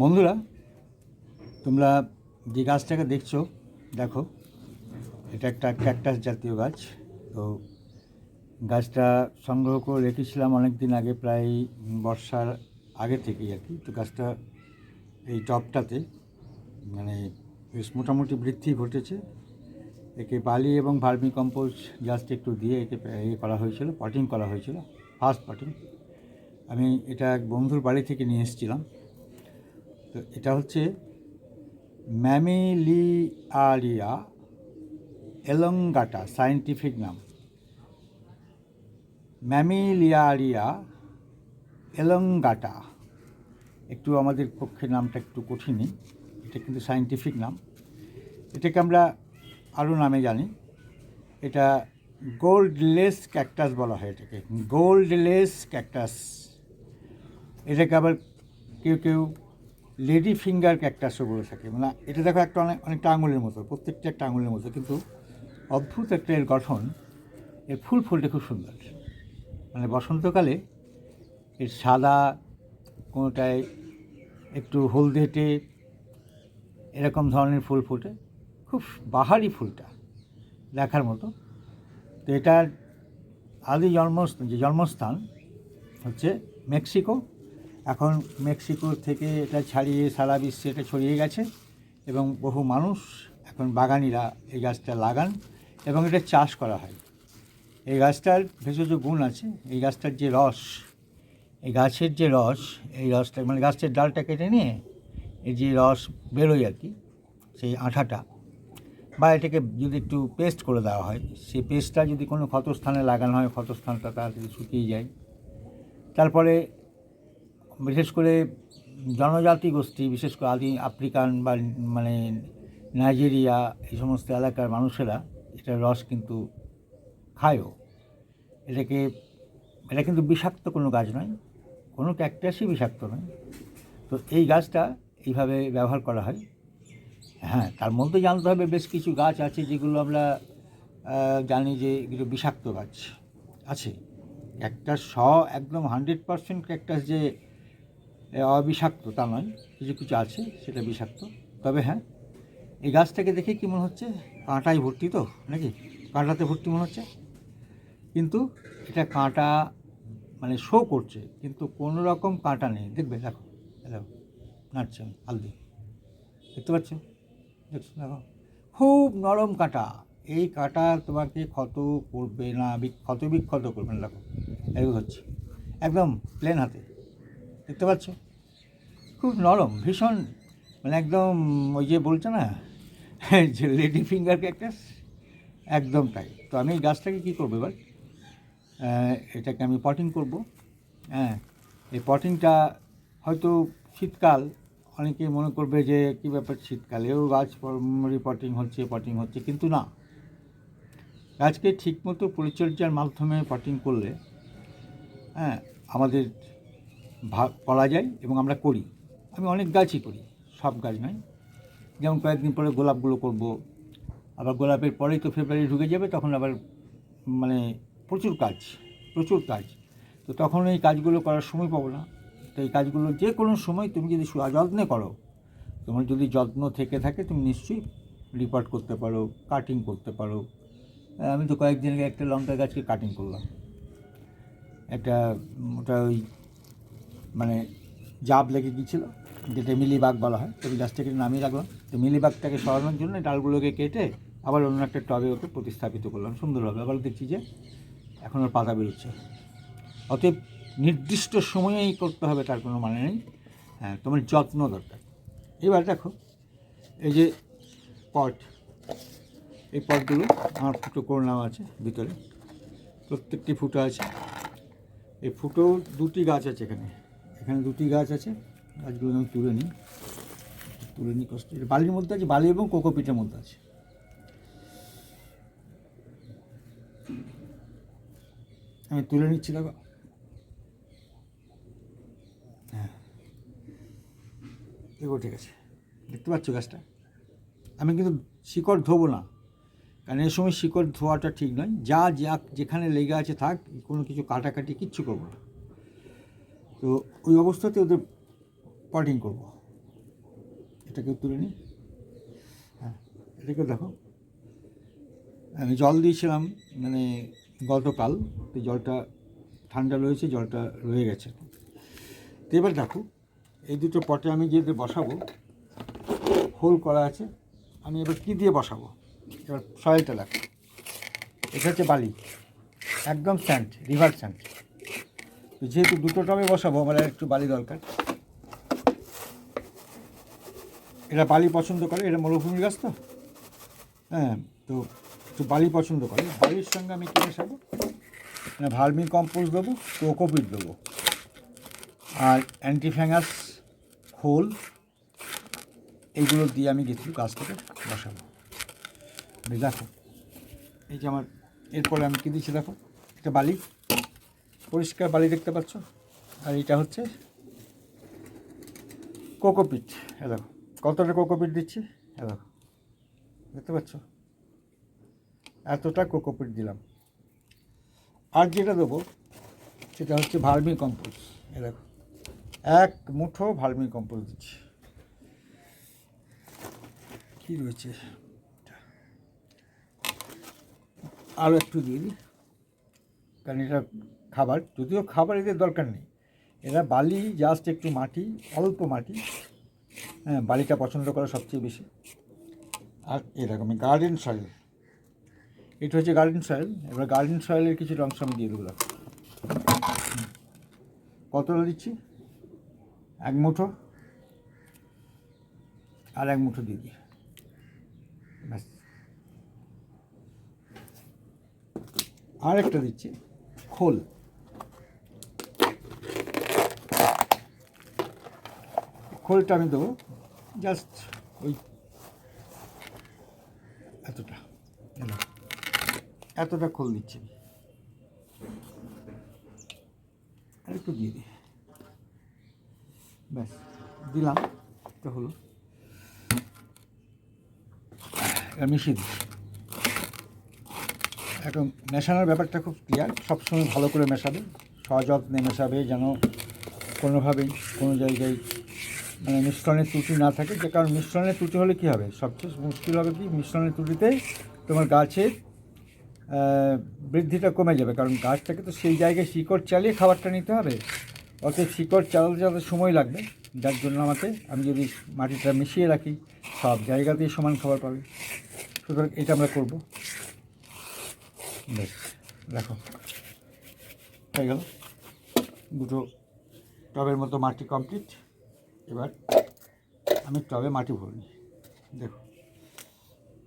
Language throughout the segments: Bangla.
বন্ধুরা, তোমরা যে গাছটাকে দেখছ, দেখো, এটা একটা ক্যাকটাস জাতীয় গাছ। তো গাছটা সংগ্রহ করে রেখেছিলাম অনেক দিন আগে, প্রায় বর্ষার আগে থেকেই আর কি। তো গাছটা এই টবটাতে মানে বেশ মোটামুটি বৃদ্ধি ঘটেছে। একে বালি এবং ভার্মি কম্পোজ জাস্ট একটু দিয়ে একে ইয়ে করা হয়েছিল, পটিং করা হয়েছিল, ফার্স্ট পটিং। আমি এটা এক বন্ধুর বাড়ি থেকে নিয়ে এসেছিলাম। তো এটা হচ্ছে ম্যামিলিয়ারিয়া এলঙ্গাটা সায়েন্টিফিক নাম। Mammillaria elongata. একটু আমাদের পক্ষে নামটা একটু কঠিনই এটা কিন্তু সায়েন্টিফিক নাম। এটাকে আমরা আরও নামে জানি। এটা গোল্ডলেস ক্যাকটাস বলা হয় এটাকে। Gold lace cactus. এটাকে আবার কেউ কেউ লেডি ফিঙ্গার ক্যাকটাসও বলে থাকে। মানে এটা দেখো একটা অনেক অনেকটা আঙুলের মতো, প্রত্যেকটা একটা আঙুলের মতো, কিন্তু অদ্ভুত একটা এর গঠন, এর ফুল ফুলটা খুব সুন্দর। মানে বসন্তকালে এর সাদা কোনোটায় একটু হলদেটে এরকম ধরনের ফুল ফোটে, খুব বাহারি ফুলটা দেখার মতো। তো এটার আদি জন্মস্থান যে জন্মস্থান হচ্ছে মেক্সিকো। এখন মেক্সিকো থেকে এটা ছাড়িয়ে সারা বিশ্বে এটা ছড়িয়ে গেছে এবং বহু মানুষ এখন বাগানিরা এই গাছটা লাগান এবং এটা চাষ করা হয়। এই গাছটার ভেষজ গুণ আছে। এই গাছটার যে রস, এই গাছের যে রস, এই রসটা মানে গাছের ডালটা কেটে নিয়ে এই যে রস বেরোয় আর কি, সেই আঠাটা বা এটাকে যদি একটু পেস্ট করে দেওয়া হয়, সেই পেস্টটা যদি কোনো ক্ষতস্থানে লাগানো হয়, ক্ষতস্থানটা তাড়াতাড়ি শুকিয়ে যায়। তারপরে বিশেষ করে জনজাতি গোষ্ঠী, বিশেষ করে আদি আফ্রিকান বা মানে নাইজেরিয়া, এই সমস্ত এলাকার মানুষেরা এটার রস কিন্তু খায়ও। এটাকে, এটা কিন্তু বিষাক্ত কোনো গাছ নয়, কোনো ক্যাকটাসই বিষাক্ত নয়। তো এই গাছটা এইভাবে ব্যবহার করা হয়। হ্যাঁ তার মধ্যে জানতে হবে বেশ কিছু গাছ আছে যেগুলো আমরা জানি যে এগুলো বিষাক্ত গাছ আছে। ক্যাকটাস স একদম হান্ড্রেড পারসেন্ট ক্যাকটাস যে অবিষাক্ত, তা নয়। কিছু কিছু আছে, সেটা বিষাক্ত। তবে হ্যাঁ এই গাছটাকে দেখে কী মনে হচ্ছে? কাঁটায় ভর্তি তো, নাকি? কাঁটাতে ভর্তি মনে হচ্ছে? কিন্তু এটা কাঁটা মানে শো করছে, কিন্তু কোনো রকম কাঁটা নেই। দেখবে, দেখো দেখো নাচছে আমি হালদি দেখতে পাচ্ছ? দেখছ, দেখো। খুব নরম কাঁটা। এই কাঁটা তোমাকে ক্ষত করবে না ক্ষত বিক্ষত করবে না, দেখো। এগুলো হচ্ছে। একদম প্লেন হাতে। দেখতে পাচ্ছ? খুব নরম, ভীষণ মানে একদম ওই যে বলছে না, যে লেডি ফিঙ্গার ক্যাকটাস একদম তাই। তো আমি এই গাছটাকে কী করব এবার? এটাকে আমি পটিং করব। হ্যাঁ এই পটিংটা হয়তো শীতকাল অনেকে মনে করবে যে কী ব্যাপার শীতকালেও গাছ রিপটিং হচ্ছে পটিং হচ্ছে, কিন্তু না। গাছকে ঠিকমতো পরিচর্যার মাধ্যমে পটিং করলে হ্যাঁ আমাদের করা যায় এবং আমরা করি। আমি অনেক গাছই করি, সব গাছ নয়। যেমন কয়েকদিন পরে গোলাপগুলো করব, আবার গোলাপের পরেই তো ফেব্রুয়ারি ঢুকে যাবে, তখন আবার মানে প্রচুর কাজ প্রচুর কাজ। তো তখন এই কাজগুলো করার সময় পাবো না। তো এই কাজগুলো যে কোনো সময় তুমি যদি যত্নে করো, তোমার যদি যত্ন থেকে থাকে, তুমি নিশ্চয়ই রিপোর্ট করতে পারো কাটিং করতে পারো। আমি তো কয়েকদিন আগে একটা লঙ্কা গাছকে কাটিং করলাম। একটা, ওটা ওই মানে জাব লেগে গিয়েছিল যেটা মিলিবাগ বলা হয়। তো ওই গাছটাকে নামিয়ে রাখলাম। তো মিলিবাগটাকে সরানোর জন্য ডালগুলোকে কেটে আবার অন্য একটা টবে ওকে প্রতিস্থাপিত করলাম। সুন্দরভাবে আবার দেখছি যে এখন ওর পাতা বেরোচ্ছে। অতএব নির্দিষ্ট সময়েই করতে হবে, তার কোনো মানে নেই। হ্যাঁ তোমার যত্ন দরকার। এবার দেখো, এই যে পট, এই পটগুলো, আমার ফুটো করে নেওয়া আছে ভিতরে। প্রত্যেকটি ফুটো আছে। এই ফুটো দুটি গাছ আছে এখানে। এখানে দুটি গাছ আছে, গাছগুলো আমি তুলে নিই। তুলে নিই, কষ্ট বালির মধ্যে আছে বালি এবং কোকোপিটের মধ্যে আছে। আমি তুলে নিচ্ছি, দেখো। হ্যাঁ। এগো ঠিক আছে। দেখতে পাচ্ছ গাছটা? আমি কিন্তু শিকড় ধোবো না। কারণ এই সময় শিকড় ধোয়াটা ঠিক নয়। যা যা যেখানে লেগে আছে থাক, কোনো কিছু কাটাকাটি কিচ্ছু করব না। তো ওই অবস্থাতে ওদের পটিং করব। এটাকে তুলে নিই। হ্যাঁ এটাকে দেখো। আমি জল দিয়েছিলাম মানে গতকাল, তো জলটা ঠান্ডা রয়েছে, জলটা রয়ে গেছে। তো এবার দেখো, এই দুটো পটে আমি যে বসাবো, হোল করা আছে, আমি এবার কী দিয়ে বসাবো? এবার সয়েলটা দেখো। এটা হচ্ছে বালি, একদম স্যান্ড রিভার স্যান্ড যেহেতু দুটো টবে বসাবো, আমার একটু বালি দরকার। এরা বালি পছন্দ করে এটা মরুভূমি গাছ তো? হ্যাঁ তো একটু বালি পছন্দ করে। বালির সঙ্গে আমি কী মেশাবো? মানে ভার্মি কম্পোস্ট দেবো, কোকোপিট দেবো। আর অ্যান্টিফ্যাঙ্গাস, খোল এইগুলো দিয়ে আমি কিছু গাছটাকে বসাবো। দেখো, এই যে আমার, এরপরে আমি কী দিচ্ছি দেখো? এটা বালি। পরিষ্কার বালি দেখতে পাচ্ছ? আর এটা হচ্ছে কোকোপিট এ দেখো, কতটা কোকোপিট দিচ্ছি? এ দেখো, দেখতে পাচ্ছ? এতটা কোকোপিট দিলাম। আর যেটা দেবো, সেটা হচ্ছে ভার্মি কম্পোজ এ দেখো, এক মুঠো ভার্মি কম্পোজ দিচ্ছি। কী রয়েছে? আরও একটু দিই। কারণ এটা খাবার, যদিও খাবার এদের দরকার নেই। এরা বালি জাস্ট একটু মাটি, অল্প মাটি হ্যাঁ বালিটা পছন্দ করে সবচেয়ে বেশি। আর এরকম গার্ডেন সয়েল এটা হচ্ছে গার্ডেন সয়েল এবার গার্ডেন সয়েলের কিছু অংশ আমি দিয়ে দেবো। কতটা দিচ্ছি? এক মুঠো। আর এক মুঠো দিয়ে দিই। ব্যাস। আর একটা দিচ্ছি। খোল। খোলটা আমি দেবো। জাস্ট ওই এতটা। এতটা খোল দিচ্ছি আমি। একটু দিয়ে দিই। ব্যাস, দিলাম তো হলো। এবার মিশিয়ে দিচ্ছি এখন মেশানোর ব্যাপারটা খুব ক্লিয়ার সবসময় ভালো করে মেশাবে। সযত্নে মেশাবে যেন কোনোভাবেই কোনো জায়গায় মানে মিশ্রণের ত্রুটি না থাকে। যে কারণ মিশ্রণের ত্রুটি হলে কী হবে? সবচেয়ে মুশকিল হবে কি? মিশ্রণের ত্রুটিতে তোমার গাছের বৃদ্ধিটা কমে যাবে। কারণ গাছটাকে তো সেই জায়গায় শিকড় চালিয়ে খাবারটা নিতে হবে। অতএব শিকড় চালাতে চালাতে সময় লাগবে। যার জন্য আমাকে, আমি যদি মাটিটা মিশিয়ে রাখি, সব জায়গাতেই সমান খাবার পাবে। সুতরাং এটা আমরা করব। বেশ, দেখো। হয়ে গেল। দুটো টবের মতো মাটি কমপ্লিট এবার আমি টবে মাটি ভরি দেখো।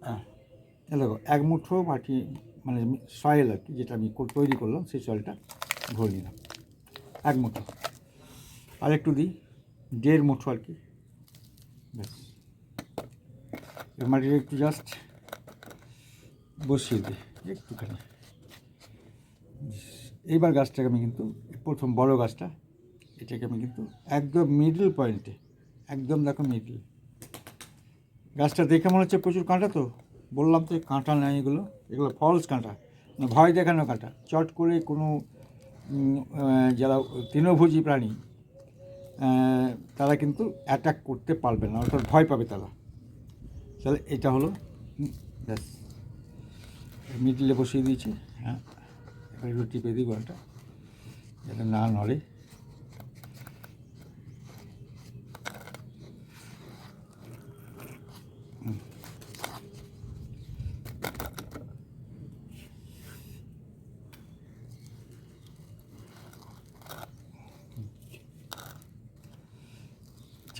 হ্যাঁ দেখো, এক মুঠো মাটি মানে সয়েল আর কি, যেটা আমি তৈরি করলাম, সেই সয়েলটা ভরে নিলাম। এক মুঠো। আর একটু দিই, দেড় মুঠো আর কি। ব্যাস। এবার মাটিটা একটু জাস্ট বসিয়ে দিই, একটুখানি। এইবার গাছটাকে আমি কিন্তু, প্রথম বড় গাছটা এটাকে আমি কিন্তু একদম মিডল পয়েন্টে একদম দেখো মিডল গাছটা দেখে মনে হচ্ছে প্রচুর কাঁটা তো? বললাম তো কাঁটা নেই এগুলো এগুলো ফলস কাঁটা মানে ভয় দেখানো কাঁটা। চট করে কোনো যারা তৃণভোজী প্রাণী তারা কিন্তু অ্যাটাক করতে পারবে না, অর্থাৎ ভয় পাবে তারা। তাহলে এটা হলো ব্যাস। মিডিলে বসিয়ে দিয়েছি হ্যাঁ। একটু টিপে দিই গোয়ালটা যাতে না নড়ে।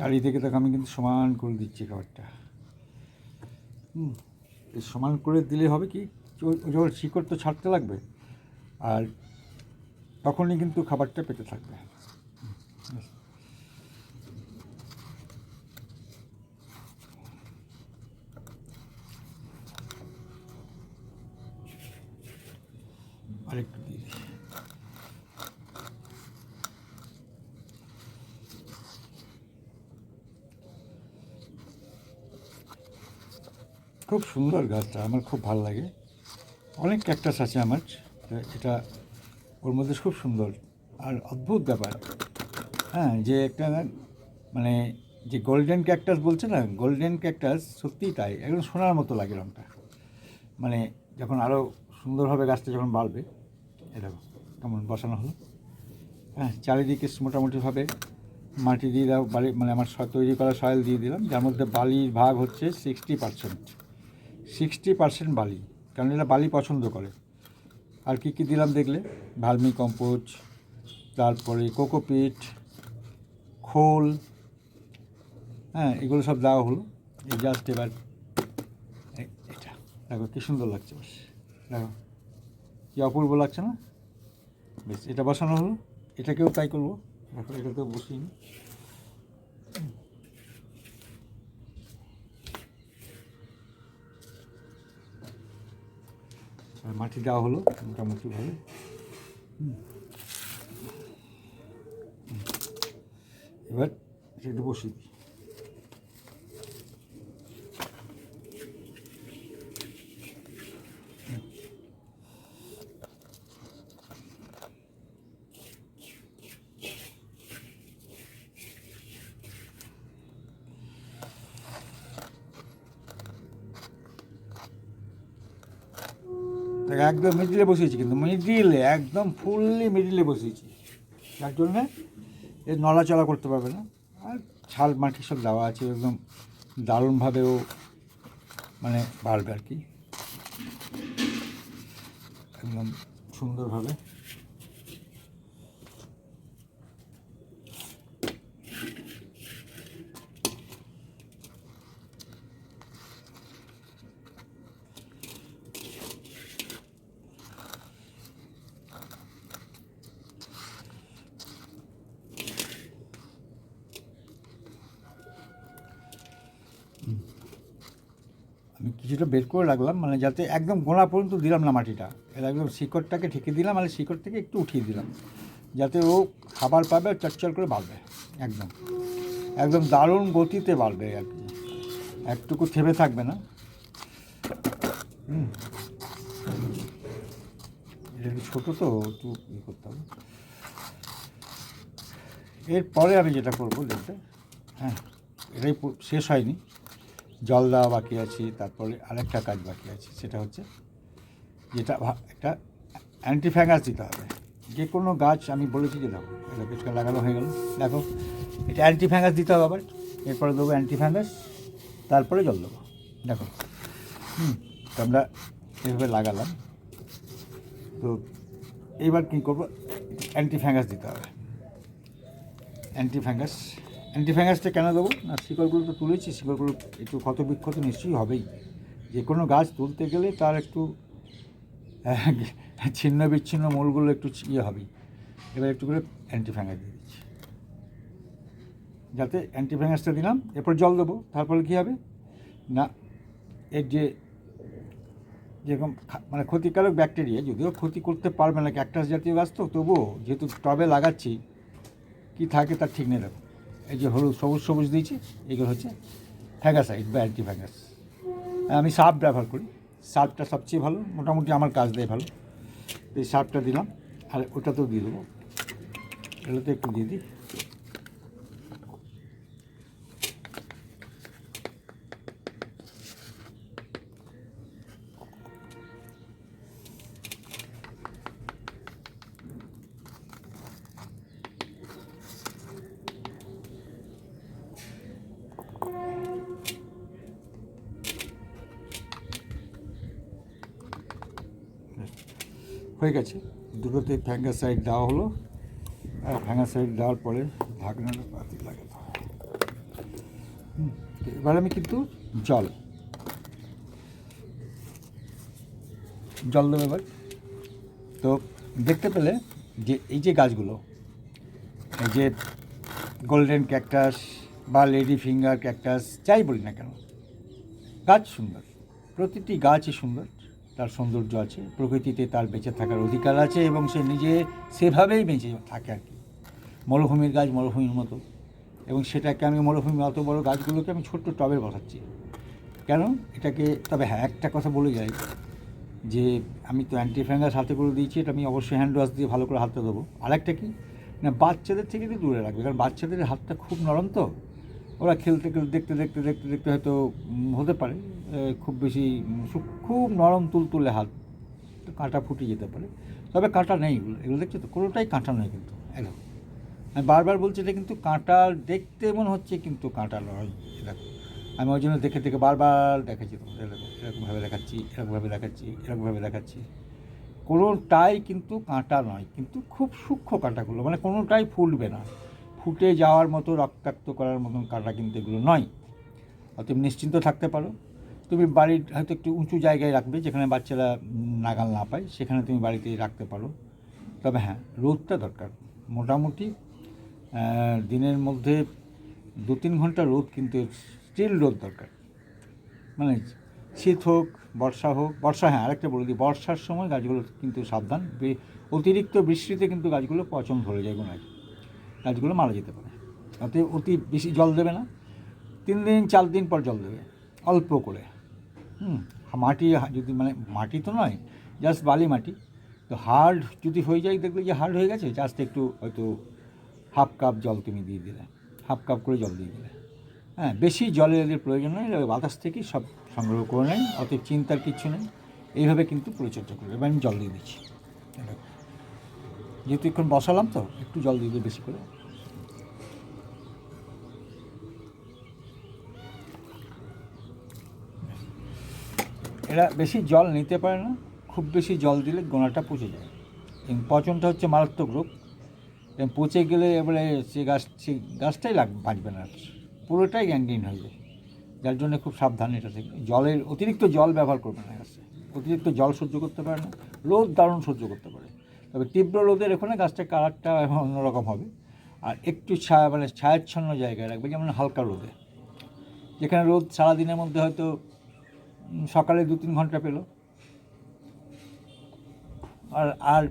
চারিদিকে তাকে আমি কিন্তু সমান করে দিচ্ছি খাবারটা। হুম সমান করে দিলে হবে কি? যখন শিকড় তো ছাড়তে লাগবে। আর তখনই কিন্তু খাবারটা পেতে থাকবে আরেকটু দিয়ে দিই খুব সুন্দর গাছটা, আমার খুব ভালো লাগে। অনেক ক্যাকটাস আছে আমার এটা ওর মধ্যে খুব সুন্দর। আর অদ্ভুত ব্যাপার হ্যাঁ যে একটা মানে যে গোল্ডেন ক্যাকটাস বলছে না গোল্ডেন ক্যাকটাস সত্যিই তাই, একদম সোনার মতো লাগে রঙটা মানে যখন আরও সুন্দরভাবে গাছটা যখন বাড়বে, এরকম, কেমন বসানো হলো। হ্যাঁ চারিদিকে মোটামুটিভাবে মাটি দিয়ে দাও বালি মানে আমার তৈরি করা সয়েল দিয়ে দিলাম, যার মধ্যে বালির ভাগ হচ্ছে সিক্সটি পার্সেন্ট সিক্সটি পার্সেন্ট বালি কারণ এরা বালি পছন্দ করে। আর কী কী দিলাম দেখলে? ভার্মি কম্পোস্ট তারপরে কোকোপিট খোল হ্যাঁ এগুলো সব দেওয়া হলো। এই জাস্ট এবার এটা। দেখো কী সুন্দর লাগছে বেশ। দেখো, কী অপূর্ব লাগছে না? বেশ, এটা বসানো হলো। এটাকেও তাই করব। দেখো, এটাতেও বসিয়ে মাটি দেওয়া হলো মোটামুটিভাবে। এবার সেটা বসিয়ে দিই। একদম মিডিলে বসিয়েছি কিন্তু মিডিলে একদম ফুললি মিডিলে বসিয়েছি। যার জন্যে এ নড়াচড়া করতে পারবে না। আর ছাল মাটি সব দেওয়া আছে, একদম দারুণভাবেও মানে বাড়বে আর কি। একদম সুন্দরভাবে। কিছুটা বের করে রাখলাম মানে যাতে একদম গোড়া পর্যন্ত দিলাম না মাটিটা। এর একদম শিকড়টাকে ঠেকে দিলাম মানে শিকড় থেকে একটু উঠিয়ে দিলাম। যাতে ও খাবার পাবে আর চটচল করে বাড়বে, একদম। একদম দারুণ গতিতে বাড়বে আর কি। একটুকু থেমে থাকবে না। হুম। এটা ছোটো তো, একটু ইয়ে করতে হবে। এরপরে আমি যেটা করব, দেখতে। হ্যাঁ এটাই শেষ হয়নি। জল দেওয়া বাকি আছে, তারপরে আরেকটা কাজ বাকি আছে, সেটা হচ্ছে যেটা একটা অ্যান্টিফ্যাঙ্গাস দিতে হবে। যে কোনো গাছ আমি বলেছি যে দেখো, এটা কিছুটা লাগানো হয়ে গেল। দেখো, এটা অ্যান্টিফ্যাঙ্গাস দিতে হবে আবার, এরপরে দেবো অ্যান্টিফ্যাঙ্গাস তারপরে জল দেবো। দেখো, হুম, তো আমরা এভাবে লাগালাম। তো এইবার কী করব? অ্যান্টিফ্যাঙ্গাস দিতে হবে। অ্যান্টিফ্যাঙ্গাস অ্যান্টিফ্যাঙ্গাসটা কেন দেবো? না, শিকড়গুলো তো তুলেছি, শিকড়গুলো একটু ক্ষত বিক্ষত নিশ্চয়ই হবেই। যে কোনো গাছ তুলতে গেলে তার একটু ছিন্ন বিচ্ছিন্ন মূলগুলো একটু ইয়ে হবেই। এবার একটু করে অ্যান্টিফ্যাঙ্গাস দিয়ে দিচ্ছি। যাতে অ্যান্টিফ্যাঙ্গাসটা দিলাম, এরপর জল দেবো। তারপরে কী হবে? না, এর যে যেরকম মানে ক্ষতিকারক ব্যাকটেরিয়া, যদিও ক্ষতি করতে পারবে না ক্যাকটাস জাতীয় গাছ তো, তবুও যেহেতু টবে লাগাচ্ছি, কি থাকে তার ঠিক নেই দেখো। এই যে হলুদ, সবুজ সবুজ দিয়েছি, এগুলো হচ্ছে ফ্যাগাসাইড বা অ্যান্টি ফ্যাগাস। আমি সার্ফ ব্যবহার করি সার্ফটা সবচেয়ে ভালো, মোটামুটি আমার কাজ দেয় ভালো। এই সার্ফটা দিলাম, আর ওটা তো দিয়ে দেবো। এগুলো তো একটু দিয়ে দিই। হয়ে গেছে। দুটোতে ফ্যাঙ্গাসাইড দেওয়া হলো। আর ফ্যাঙ্গাসাইড দেওয়ার পরে ঢাকনাটা পাতি লাগাতে এবার আমি কিন্তু জল। জল দেবো এবার। তো দেখতে পেলে যে এই যে গাছগুলো, এই যে গোল্ডেন ক্যাকটাস বা লেডি ফিঙ্গার ক্যাকটাস, যাই বলি না কেন, গাছ সুন্দর। প্রতিটি গাছই সুন্দর। তার সৌন্দর্য আছে, প্রকৃতিতে তার বেঁচে থাকার অধিকার আছে এবং সে নিজে সেভাবেই বেঁচে থাকে আর কি। মরুভূমির গাছ মরুভূমির মতো এবং সেটাকে আমি মরুভূমি অত বড় গাছগুলোকে আমি ছোট্ট টবে বসাচ্ছি। কেন? এটাকে, তবে হ্যাঁ একটা কথা বলে যাই যে আমি তো অ্যান্টি ফ্যাঙ্গাস হাতে করে দিয়েছি, এটা আমি অবশ্যই হ্যান্ড ওয়াশ দিয়ে ভালো করে হাতটা দেবো আরেকটা কি? না, বাচ্চাদের থেকে একটু দূরে রাখবে, কারণ বাচ্চাদের হাতটা খুব নরম তো। ওরা খেলতে খেলতে দেখতে দেখতে দেখতে দেখতে হয়তো হতে পারে খুব বেশি খুব নরম তুলতুলে হাত, কাঁটা ফুটে যেতে পারে। তবে কাঁটা নেই এগুলো এগুলো দেখছ তো? কোনোটাই কাঁটা নয় কিন্তু, একদম। আমি বারবার বলছি এটা কিন্তু কাঁটা, দেখতে মনে হচ্ছে কিন্তু কাঁটা নয় এরকম আমি ওই জন্য দেখে দেখে বারবার দেখাচ্ছি তোমাদের, এরকম এরকমভাবে দেখাচ্ছি এরকমভাবে দেখাচ্ছি এরকমভাবে দেখাচ্ছি। কোনোটাই কিন্তু কাঁটা নয়, কিন্তু খুব সূক্ষ্ম কাঁটাগুলো মানে কোনোটাই ফুটবে না। ফুটে যাওয়ার মতো রক্তাক্ত করার মতন কাঁটা কিন্তু এগুলো নয়। আর তুমি নিশ্চিন্ত থাকতে পারো। তুমি বাড়ির হয়তো একটু উঁচু জায়গায় রাখবে, যেখানে বাচ্চারা নাগাল না পায়, সেখানে তুমি বাড়িতে রাখতে পারো। তবে হ্যাঁ রোদটা দরকার। মোটামুটি দিনের মধ্যে দু তিন ঘণ্টা রোদ কিন্তু স্টিল রোদ দরকার। মানে শীত হোক, বর্ষা হোক, বর্ষা হ্যাঁ আরেকটা বলে দিই, বর্ষার সময় গাছগুলো কিন্তু সাবধান। অতিরিক্ত বৃষ্টিতে কিন্তু গাছগুলো পচন ধরে যায় গোনায় গাছগুলো মারা যেতে পারে। অতএব অতি বেশি জল দেবে না। তিন দিন, চার দিন পর জল দেবে, অল্প করে। হুম, মাটি যদি মানে মাটি তো নয় জাস্ট বালি মাটি। তো হার্ড যদি হয়ে যায়, দেখবে যে হার্ড হয়ে গেছে জাস্ট একটু হয়তো হাফ কাপ জল তুমি দিয়ে দিলে, হাফ কাপ করে জল দিয়ে দিলে। হ্যাঁ বেশি জলের এদের প্রয়োজন নেই বাতাস থেকেই সব সংগ্রহ করে নেয় অত চিন্তার কিচ্ছু নেই। এইভাবে কিন্তু পরিচর্যা করবে, এবার আমি জল দিয়ে দিচ্ছি। যেহেতু এখন বসালাম তো, একটু জল দিয়ে দিই বেশি করে এরা বেশি জল নিতে পারে না, খুব বেশি জল দিলে গোনাটা পচে যায়। এবং পচনটা হচ্ছে মারাত্মক রোগ। এবং পচে গেলে এবারে সে গাছ সেই গাছটাই লাগ, বাঁচবে না। পুরোটাই গ্যাংগ্রিন হয়ে যায়। যার জন্য খুব সাবধান এটা থেকে, জলের অতিরিক্ত জল ব্যবহার করবে না গাছে। অতিরিক্ত জল সহ্য করতে পারে না, রোদ দারুণ সহ্য করতে পারে। তবে তীব্র রোদের ওখানে গাছটার কালারটা অন্যরকম হবে। আর একটু ছায়া মানে ছায়াচ্ছন্ন জায়গায় রাখবে, যেমন হালকা রোদে। যেখানে রোদ সারাদিনের মধ্যে হয়তো সকালে দু তিন ঘণ্টা পেল। আর আর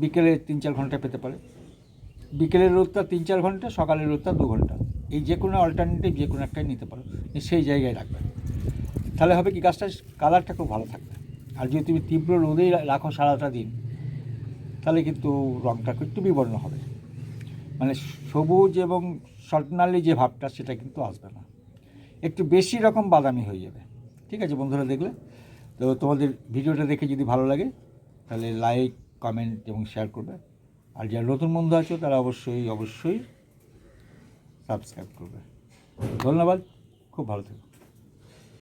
বিকেলে তিন চার ঘণ্টা পেতে পারে। বিকেলের রোদটা তিন চার ঘণ্টা, সকালের রোদটা দু ঘণ্টা। এই যে কোনো অল্টারনেটিভ যে কোনো একটাই নিতে পারো। সেই জায়গায় রাখবে। তাহলে হবে কি, গাছটার কালারটা খুব ভালো থাকবে। আর যদি তুমি তীব্র রোদেই রাখো সারাটা দিন, তাহলে কিন্তু রঙটা একটু বিবর্ণ হবে। মানে সবুজ এবং স্বর্ণালী যে ভাবটা, সেটা কিন্তু আসবে না। একটু বেশি রকম বাদামি হয়ে যাবে। ঠিক আছে বন্ধুরা দেখলে? তো তোমাদের ভিডিওটা দেখে যদি ভালো লাগে, তাহলে লাইক কমেন্ট এবং শেয়ার করবে। আর যারা নতুন বন্ধু আছো, তারা অবশ্যই অবশ্যই সাবস্ক্রাইব করবে। ধন্যবাদ, খুব ভালো থেকো।